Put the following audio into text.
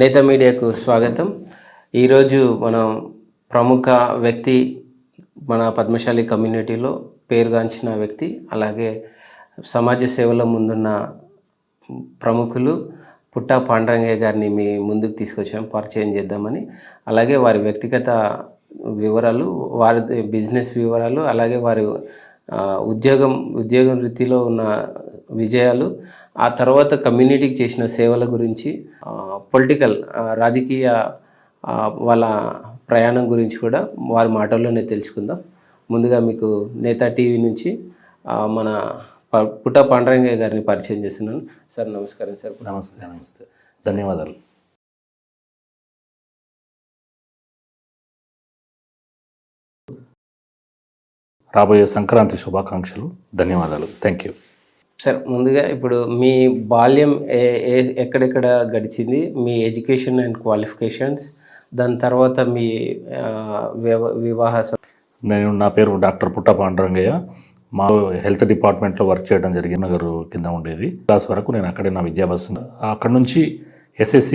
నేత మీడియాకు స్వాగతం. ఈరోజు మనం ప్రముఖ వ్యక్తి మన పద్మశాలి కమ్యూనిటీలో పేరుగాంచిన వ్యక్తి అలాగే సమాజ సేవలో ముందున్న ప్రముఖులు పుట్టా పాండరంగయ్య గారిని మీ ముందుకు తీసుకొచ్చాం పరిచయం చేద్దామని. అలాగే వారి వ్యక్తిగత వివరాలు వారి బిజినెస్ వివరాలు అలాగే వారి ఉద్యోగం ఉద్యోగం ఉద్యోగ వృత్తిలో ఉన్న విజయాలు ఆ తర్వాత కమ్యూనిటీకి చేసిన సేవల గురించి పొలిటికల్ రాజకీయ వాళ్ళ ప్రయాణం గురించి కూడా వారి మాటల్లోనే తెలుసుకుందాం. ముందుగా మీకు నేతా టీవీ నుంచి మన ప- పుట్ట పాండరంగయ్య గారిని పరిచయం చేస్తున్నాను. సార్ నమస్కారం సార్. నమస్తే నమస్తే. ధన్యవాదాలు. రాబోయే సంక్రాంతి శుభాకాంక్షలు. ధన్యవాదాలు. థ్యాంక్ యూ సార్ ముందుగా ఇప్పుడు మీ బాల్యం ఏ ఏ ఎక్కడెక్కడ గడిచింది? మీ ఎడ్యుకేషన్ అండ్ క్వాలిఫికేషన్స్ దాని తర్వాత మీ వివాహ స- నేను నా పేరు డాక్టర్ పుట్ట పాండరంగయ్య. మా హెల్త్ డిపార్ట్మెంట్లో వర్క్ చేయడం జరిగింది నగరు కింద ఉండేది. క్లాస్ వరకు నేను అక్కడే నా విద్యాభ్యాసం. అక్కడ నుంచి ఎస్ఎస్సి